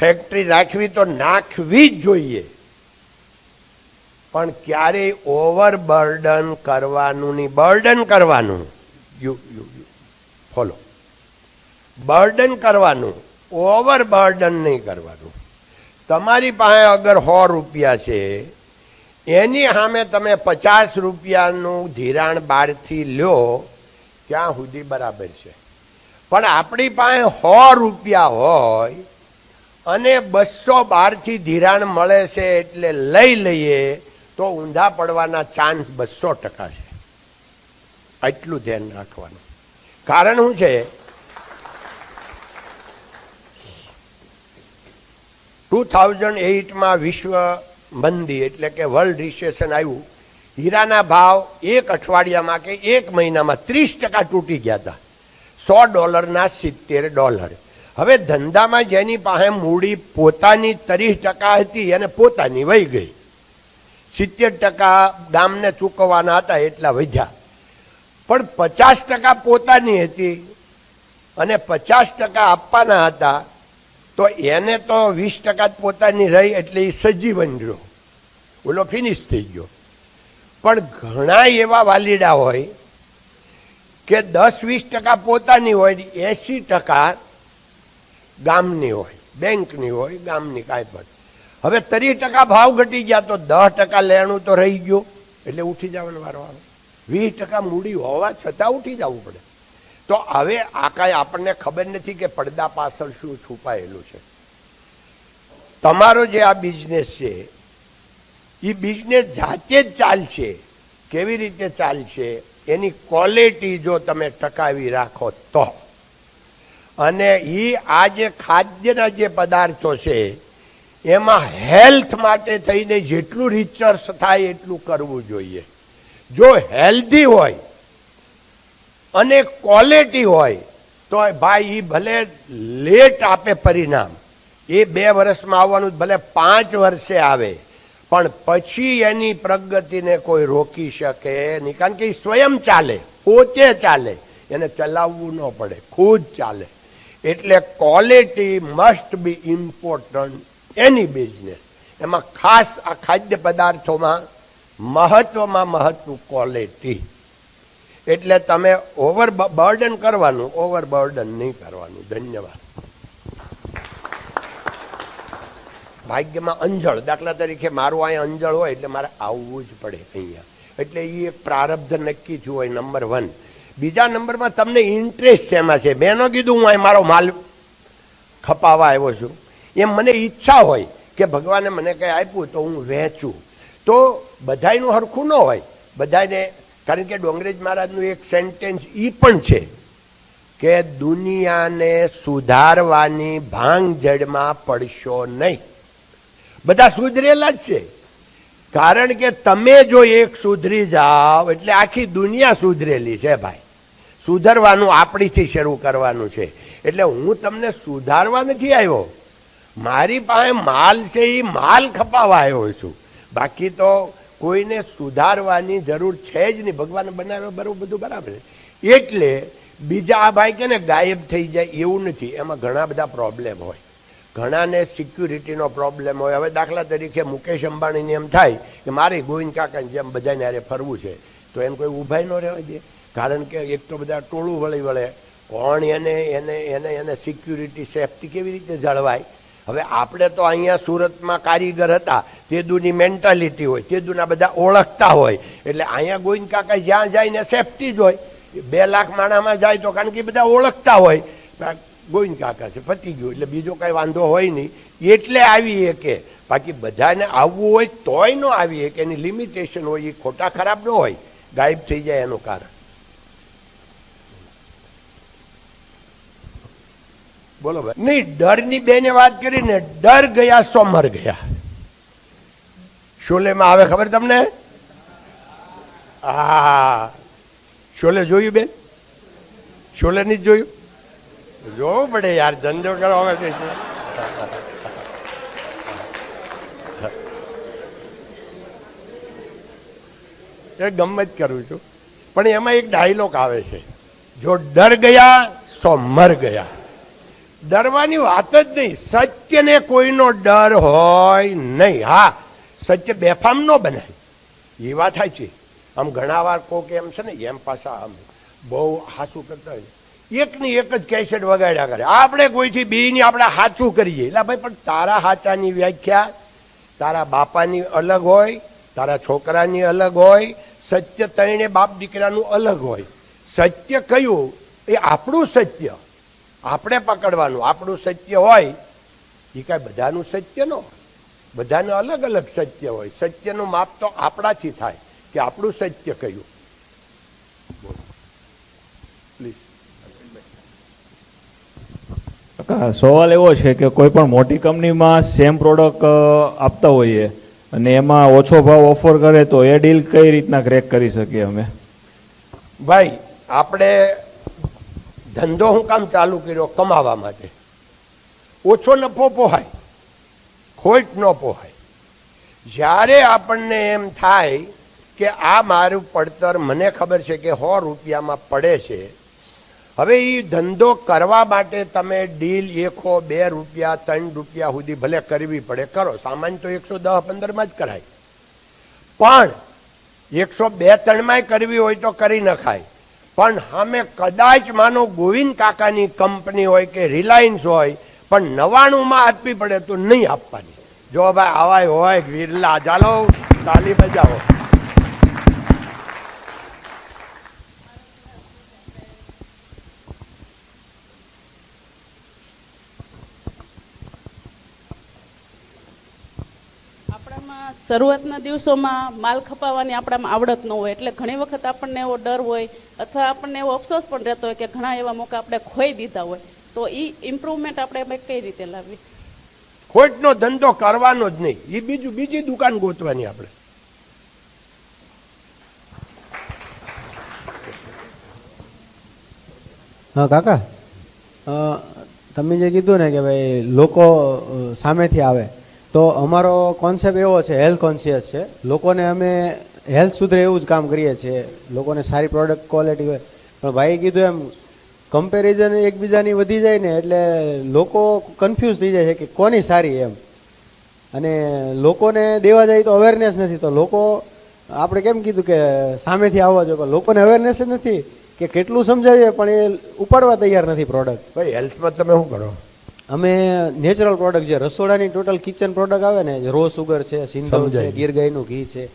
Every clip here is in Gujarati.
ફેક્ટરી રાખવી તો નાખવી જ જોઈએ. પણ ક્યારેય ઓવર બર્ડન કરવાનું નહીં. બર્ડન કરવાનું. You you follow. બર્ડન કરવાનું. ઓવર બર્ડન નહીં કરવાનું. તમારી પાસે અગર સો રૂપિયા છે, એની સામે તમે પચાસ રૂપિયાનું ધિરાણ બહારથી લ્યો ત્યાં સુધી બરાબર છે. પણ આપણી પાસે સો રૂપિયા હોય અને બસો બારથી ધિરાણ મળે છે એટલે લઈ લઈએ, તો ઊંધા પડવાના ચાન્સ બસો ટકા છે. એટલું ધ્યાન રાખવાનું. કારણ શું છે? ટુ થાઉઝન્ડ એઇટમાં વિશ્વ મંદી એટલે કે વર્લ્ડ રિસેશન આવ્યું. હીરાના ભાવ એક અઠવાડિયામાં કે એક મહિનામાં ત્રીસ ટકા તૂટી ગયા હતા. સો ડોલરના સિત્તેર ડોલર. હવે ધંધામાં જેની પાસે મૂડી પોતાની ત્રીસ ટકા હતી અને પોતાની વહી ગઈ. સિત્તેર ટકા દામને ચૂકવવાના હતા, એટલા વધ્યા. પણ પચાસ ટકા પોતાની હતી અને પચાસ ટકા આપવાના હતા, તો એને તો વીસ ટકા જ પોતાની રહી એટલે એ સજીવન રહ્યો ઓલો ફિનિશ થઈ ગયો. પણ ઘણા એવા વાલીડા હોય કે દસ વીસ ટકા પોતાની હોય, એસી ટકા ગામની હોય, બેંકની હોય, ગામની કાંઈ પણ. હવે ત્રીસ ટકા ભાવ ઘટી ગયા તો દસ ટકા લેણું તો રહી ગયું, એટલે ઉઠી જવાનો વારો આવે. વીસ ટકા મૂડી હોવા છતાં ઉઠી જવું પડે. તો હવે આ કાંઈ આપણને ખબર નથી કે પડદા પાછળ શું છુપાયેલું છે. તમારો જે આ બિઝનેસ છે એ બિઝનેસ જાતે જ ચાલશે. કેવી રીતે ચાલશે? એની ક્વોલિટી જો તમે ટકાવી રાખો તો. અને એ આ જે ખાદ્યના જે પદાર્થો છે, એમાં હેલ્થ માટે થઈને જેટલું રિચર્સ થાય એટલું કરવું જોઈએ. જો હેલ્ધી હોય અને ક્વોલિટી હોય, તો ભાઈ એ ભલે લેટ આપે પરિણામ, એ બે વર્ષમાં આવવાનું ભલે પાંચ વર્ષે આવે, પણ પછી એની પ્રગતિને કોઈ રોકી શકે નહીં. કારણ કે એ સ્વયં ચાલે, પોતે ચાલે, એને ચલાવવું ન પડે, ખુદ ચાલે. એટલે quality must be important any business એમાં ખાસ આ ખાદ્ય પદાર્થોમાં મહત્વમાં મહત્વ ક્વોલિટી એટલે તમે ઓવર બર્ડન કરવાનું ઓવર બર્ડન નહીં કરવાનું. ધન્યવાદ. ભાગ્યમાં અંજળ, દાખલા તરીકે મારું અહીંયા અંજળ હોય એટલે મારે આવવું જ પડે અહીંયા. એટલે એ એક પ્રારબ્ધ નક્કી થયું હોય નંબર વન બીજા નંબરમાં તમને ઇન્ટરેસ્ટ શેમાં છે? મેં ન કીધું હું અહીં મારો માલ ખપાવા આવ્યો છું. એમ મને ઈચ્છા હોય કે ભગવાને મને કંઈ આપ્યું તો હું વહેંચું તો બધાયનું હરખું ન હોય. બધાને કારણ કે ડોંગરેજ મહારાજનું એક સેન્ટેન્સ એ પણ છે કે દુનિયાને સુધારવાની ભાંગજડમાં પડશો નહીં. બધા સુધરેલા જ છે. કારણ કે તમે જો એક સુધરી જાઓ, એટલે આખી દુનિયા સુધરેલી છે ભાઈ. સુધરવાનું આપણીથી શરૂ કરવાનું છે. એટલે હું તમને સુધારવા નથી આવ્યો. મારી પાસે માલ છે એ માલ ખપાવા આવ્યો છું. બાકી તો કોઈને સુધારવાની જરૂર છે જ નહીં. ભગવાન બનાવ્યો બરોબર બધું બરાબર એટલે બીજા આ ભાઈ કે ગાયબ થઈ જાય એવું નથી. એમાં ઘણા બધા પ્રોબ્લેમ હોય. ઘણાને સિક્યુરિટીનો પ્રોબ્લેમ હોય. હવે દાખલા તરીકે મુકેશ અંબાણીને એમ થાય કે મારે ગોવિંદ કાકાને જેમ બધાને આરે ફરવું છે, તો એને કોઈ ઊભાઈ ન રહેવા દે. કારણ કે એક તો બધા ટોળું વળી વળે. કોણ એને એને એને એને સિક્યુરિટી સેફટી કેવી રીતે જળવાય? હવે આપણે તો અહીંયા સુરતમાં કારીગર હતા, તે દૂની મેન્ટાલિટી હોય, તે દૂના બધા ઓળખતા હોય. એટલે અહીંયા ગોવિંદ કાકા જ્યાં જાય ને સેફટી જ હોય. બે લાખ માણામાં જાય તો કારણ કે બધા ઓળખતા હોય. ગોવિંદ કાકા છે, પતી ગયું. એટલે બીજો કાંઈ વાંધો હોય નહીં. એટલે આવી કે બાકી બધાને આવવું હોય તોય ન આવી કે એની લિમિટેશન હોય, એ ખોટા ખરાબ ન હોય. ગાયબ થઈ જાય એનું કારણ. બોલો ભાઈ. નહીં, ડરની બેને વાત કરીને ડર ગયા સો મર ગયા. શોલેમાં આવે ખબર તમને? હા શોલે જોયું બેન? શોલે નહીં જોયું? જોવું પડે યાર, ધંધો કરવા માટે એ ગમત કરું છું. પણ એમાં એક ડાયલોગ આવે છે. જો ડર ગયા, સો મર ગયા. ડરવાની વાત જ નહીં. સત્યને કોઈનો ડર હોય નહીં. હા, સત્ય બેફામ ન બનાય એ વાત છે આમ ઘણા વાર કોક એમ છે ને, એમ પાછા આમ બહુ હાસું કરતા હોય. એકની એક જ કેસેટ વગાડ્યા કરે. આપણે કોઈથી બીની આપણે હાચું કરીએ. એટલે ભાઈ, પણ તારા હાચાની વ્યાખ્યા, તારા બાપાની અલગ હોય, તારા છોકરાની અલગ હોય, સત્ય તઈને બાપ દીકરાનું અલગ હોય. સત્ય કયું? એ આપણું સત્ય. આપણે પકડવાનું આપણું સત્ય હોય એ કાંઈ બધાનું સત્ય ન બધાનું અલગ અલગ સત્ય હોય. સત્યનું માપ તો આપણાથી થાય કે આપણું સત્ય કયું. પ્લીઝ. સવાલ એવો છે કે કોઈ પણ મોટી કંપનીમાં સેમ પ્રોડક્ટ આપતા હોઈએ અને એમાં ઓછો ભાવ ઓફર કરે તો એ ડીલ કઈ રીતના ક્રેક કરી શકીએ અમે? ભાઈ આપણે ધંધો હું કામ ચાલુ કર્યો કમાવા માટે. ઓછો નફો પોહાય, ખોટ ન પોહાય. જ્યારે આપણને એમ થાય કે આ મારું પડતર, મને ખબર છે કે સો રૂપિયામાં પડે છે, હવે એ ધંધો કરવા માટે તમે ડીલ એકો બે રૂપિયા, ત્રણ રૂપિયા સુધી ભલે કરવી પડે. કરો સામાન્ય તો એકસો દસ, પંદરમાં જ કરાય. પણ એકસો બે, ત્રણમાંય કરવી હોય તો કરી નખાય. પણ અમે કદાચ માનો ગોવિંદ કાકાની કંપની હોય કે રિલાયન્સ હોય, પણ નવાણુંમાં આપવી પડે તો નહીં આપવાની. જો ભાઈ આવાય હોય વિરલા ચાલો, તાલી બજાવો. આપણામાં શરૂઆતના દિવસોમાં માલ ખપાવવાની આપણામાં આવડત ન હોય એટલે ઘણી વખત આપણને એવો ડર હોય અથવા આપણને એવો અફસોસ પણ રહેતો હોય કે ઘણા એવા મોકા આપણે ખોઈ દીધા હોય. તો એ ઇમ્પ્રુવમેન્ટ આપણે કઈ રીતે લાવવી? ખોટનો ધંધો કરવાનો જ નહીં. એ બીજું બીજી દુકાન ગોતવાની આપણે. હા કાકા. અ, તમે જે કીધું ને કે ભાઈ લોકો સામેથી આવે. તો અમારો કોન્સેપ્ટ એવો છે હેલ્થ કોન્શિયસ છે. લોકોને અમે હેલ્થ સુધરે એવું જ કામ કરીએ છીએ. લોકોને સારી પ્રોડક્ટ ક્વોલિટી હોય. પણ ભાઈ કીધું એમ કમ્પેરિઝન એકબીજાની વધી જાય ને એટલે લોકો કન્ફ્યુઝ થઈ જાય છે કે કોની સારી એમ. અને લોકોને દેવા જાય તો અવેરનેસ નથી. તો લોકો, આપણે કેમ કીધું કે સામેથી આવવા જોઈએ લોકોને અવેરનેસ જ નથી કે કેટલું સમજાવીએ, પણ એ ઉપાડવા તૈયાર નથી પ્રોડક્ટ ભાઈ હેલ્થમાં તમે શું કરો? અમે નેચરલ પ્રોડક્ટ જે રસોડાની ટોટલ કિચન પ્રોડક્ટ આવે ને રો સુગર છે સિંધવ છે. ગીર ગાયનું ઘી છે.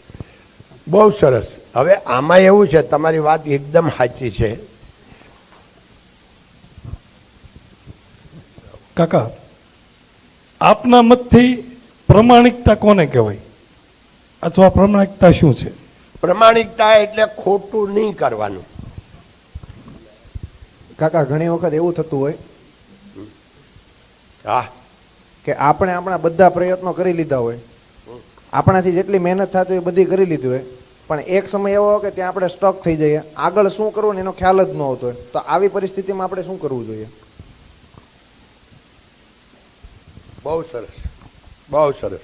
બહુ સરસ. હવે આમાં એવું છે તમારી વાત એકદમ સાચી છે. કાકા આપના મતથી પ્રમાણિકતા કોને કહેવાય? અથવા પ્રમાણિકતા શું છે? પ્રમાણિકતા એટલે ખોટું નહીં કરવાનું. કાકા ઘણી વખત એવું થતું હોય હા. કે આપણે આપણા બધા પ્રયત્નો કરી લીધા હોય. આપણાથી જેટલી મહેનત થતી હોય એ બધી કરી લીધી હોય. પણ એક સમય એવો કે ત્યાં આપણે સ્ટક થઈ જઈએ. આગળ શું કરવું ને એનો ખ્યાલ જ ન હોતો હોય. તો આવી પરિસ્થિતિમાં આપણે શું કરવું જોઈએ? બહુ સરસ. બહુ સરસ.